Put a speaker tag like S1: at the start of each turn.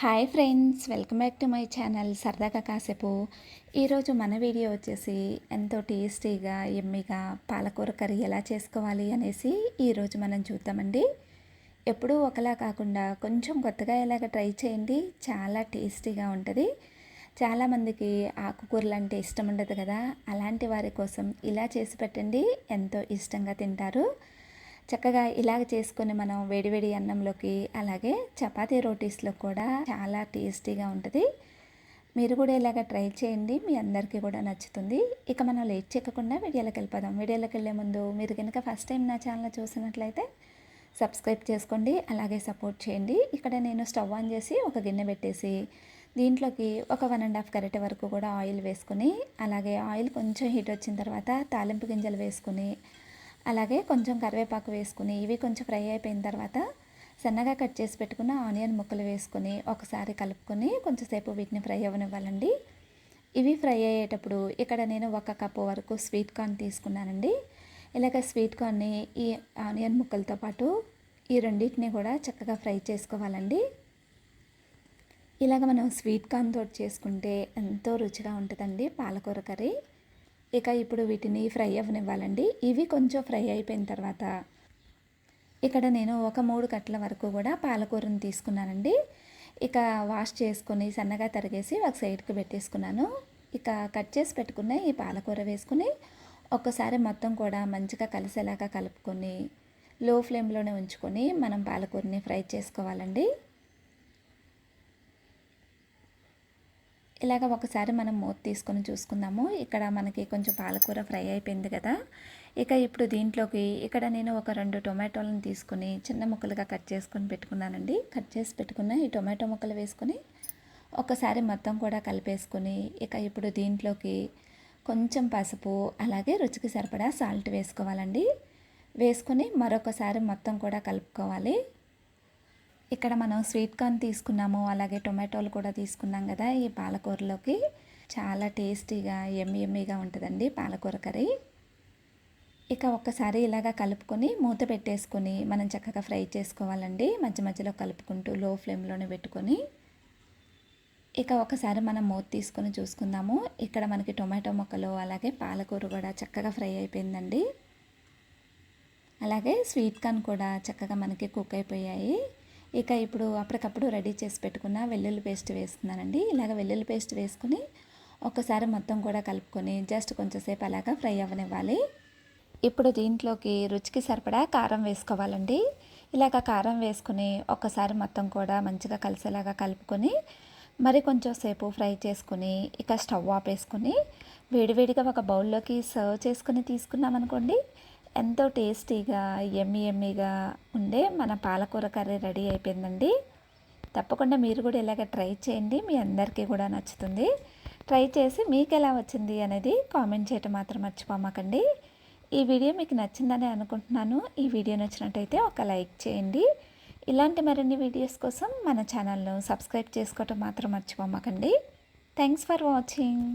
S1: Hi friends welcome back to my channel సరదాగా కాసేపు. ఈరోజు మన వీడియో వచ్చేసి ఎంతో టేస్టీగా ఎమ్మిగా పాలకూర కర్రీ ఎలా చేసుకోవాలి అనేసి ఈరోజు మనం చూద్దామండి. ఎప్పుడూ ఒకలా కాకుండా కొంచెం కొత్తగా ఎలాగ ట్రై చేయండి చాలా టేస్టీగా ఉంటుంది. చాలామందికి ఆకుకూరలు అంటే ఇష్టం ఉండదు కదా అలాంటి వారి కోసం ఇలా చేసి పెట్టండి ఎంతో ఇష్టంగా తింటారు. చక్కగా ఇలాగ చేసుకొని మనం వేడివేడి అన్నంలోకి అలాగే చపాతీ రోటీస్లో కూడా చాలా టేస్టీగా ఉంటుంది. మీరు కూడా ఇలాగ ట్రై చేయండి. మీ అందరికీ కూడా నచ్చుతుంది. ఇక మనం లేట్ చేయకుండా వీడియోలోకి వెళ్ళిపోదాం. వీడియోలోకి వెళ్ళే ముందు మీరు కనుక ఫస్ట్ టైం నా ఛానల్ చూసినట్లయితే సబ్స్క్రైబ్ చేసుకోండి. అలాగే సపోర్ట్ చేయండి. ఇక్కడ నేను స్టవ్ ఆన్ చేసి ఒక గిన్నె పెట్టేసి దీంట్లోకి ఒక వన్ అండ్ హాఫ్ కరెట్ వరకు కూడా ఆయిల్ వేసుకొని అలాగే ఆయిల్ కొంచెం హీట్ వచ్చిన తర్వాత తాలింపు గింజలు వేసుకొని అలాగే కొంచెం కరివేపాకు వేసుకుని ఇవి కొంచెం ఫ్రై అయిపోయిన తర్వాత సన్నగా కట్ చేసి పెట్టుకున్న ఆనియన్ ముక్కలు వేసుకొని ఒకసారి కలుపుకొని కొంచెంసేపు వీటిని ఫ్రై అవ్వనివ్వాలండి. ఇవి ఫ్రై అయ్యేటప్పుడు ఇక్కడ నేను ఒక కప్పు వరకు స్వీట్ కార్న్ తీసుకున్నానండి. ఇలాగ స్వీట్ కార్న్ని ఈ ఆనియన్ ముక్కలతో పాటు ఈ రెండింటిని కూడా చక్కగా ఫ్రై చేసుకోవాలండి. ఇలాగ మనం స్వీట్ కార్న్ తోటి చేసుకుంటే ఎంతో రుచిగా ఉంటుందండి పాలకూర కర్రీ. ఇక ఇప్పుడు వీటిని ఫ్రై అవ్వనివ్వాలండి. ఇవి కొంచెం ఫ్రై అయిపోయిన తర్వాత ఇక్కడ నేను ఒక మూడు కట్టల వరకు కూడా పాలకూరను తీసుకున్నానండి. ఇక వాష్ చేసుకొని సన్నగా తరిగేసి ఒక సైడ్కి పెట్టేసుకున్నాను. ఇక కట్ చేసి పెట్టుకున్న ఈ పాలకూర వేసుకుని ఒక్కసారి మొత్తం కూడా మంచిగా కలిసేలాగా కలుపుకొని లో ఫ్లేమ్లోనే ఉంచుకొని మనం పాలకూరని ఫ్రై చేసుకోవాలండి. ఇలాగ ఒకసారి మనం మూత తీసుకొని చూసుకుందాము. ఇక్కడ మనకి కొంచెం పాలకూర ఫ్రై అయిపోయింది కదా. ఇక ఇప్పుడు దీంట్లోకి ఇక్కడ నేను ఒక రెండు టొమాటోలను తీసుకుని చిన్న ముక్కలుగా కట్ చేసుకొని పెట్టుకున్నానండి. కట్ చేసి పెట్టుకున్న ఈ టొమాటో ముక్కలు వేసుకొని ఒకసారి మొత్తం కూడా కలిపేసుకొని ఇక ఇప్పుడు దీంట్లోకి కొంచెం పసుపు అలాగే రుచికి సరిపడా సాల్ట్ వేసుకోవాలండి. వేసుకొని మరొకసారి మొత్తం కూడా కలుపుకోవాలి. ఇక్కడ మనం స్వీట్ కార్న్ తీసుకున్నాము అలాగే టొమాటోలు కూడా తీసుకున్నాం కదా ఈ పాలకూరలోకి. చాలా టేస్టీగా ఎమ్మి ఎమ్మిగా ఉంటుందండి పాలకూర కర్రీ. ఇక ఒక్కసారి ఇలాగ కలుపుకొని మూత పెట్టేసుకొని మనం చక్కగా ఫ్రై చేసుకోవాలండి. మధ్య మధ్యలో కలుపుకుంటూ లో ఫ్లేమ్లోనే పెట్టుకొని. ఇక ఒకసారి మనం మూత తీసుకొని చూసుకుందాము. ఇక్కడ మనకి టొమాటో ముక్కలు అలాగే పాలకూర కూడా చక్కగా ఫ్రై అయిపోయిందండి. అలాగే స్వీట్ కార్న్ కూడా చక్కగా మనకి కుక్ అయిపోయాయి. ఇక ఇప్పుడు అప్పటికప్పుడు రెడీ చేసి పెట్టుకున్న వెల్లుల్లి పేస్ట్ వేస్తున్నానండి. ఇలాగ వెల్లుల్లి పేస్ట్ వేసుకుని ఒకసారి మొత్తం కూడా కలుపుకొని జస్ట్ కొంచెంసేపు అలాగా ఫ్రై అవ్వనివ్వాలి. ఇప్పుడు దీంట్లోకి రుచికి సరిపడా కారం వేసుకోవాలండి. ఇలాగ కారం వేసుకుని ఒక్కసారి మొత్తం కూడా మంచిగా కలిసేలాగా కలుపుకొని మరి కొంచెం సేపు ఫ్రై చేసుకుని ఇక స్టవ్ ఆపేసుకుని వేడివేడిగా ఒక బౌల్లోకి సర్వ్ చేసుకుని తీసుకున్నామనుకోండి ఎంతో టేస్టీగా ఎమ్మి ఎమ్మిగా ఉండే మన పాలకూర కర్రీ రెడీ అయిపోయిందండి. తప్పకుండా మీరు కూడా ఇలాగ ట్రై చేయండి. మీ అందరికీ కూడా నచ్చుతుంది. ట్రై చేసి మీకు ఎలా వచ్చింది అనేది కామెంట్ చేయటం మాత్రం మర్చిపోమాకండి. ఈ వీడియో మీకు నచ్చిందని అనుకుంటున్నాను. ఈ వీడియో నచ్చినట్టయితే ఒక లైక్ చేయండి. ఇలాంటి మరిన్ని వీడియోస్ కోసం మన ఛానల్ను సబ్స్క్రైబ్ చేసుకోవటం మాత్రం మర్చిపోమాకండి. Thanks for watching.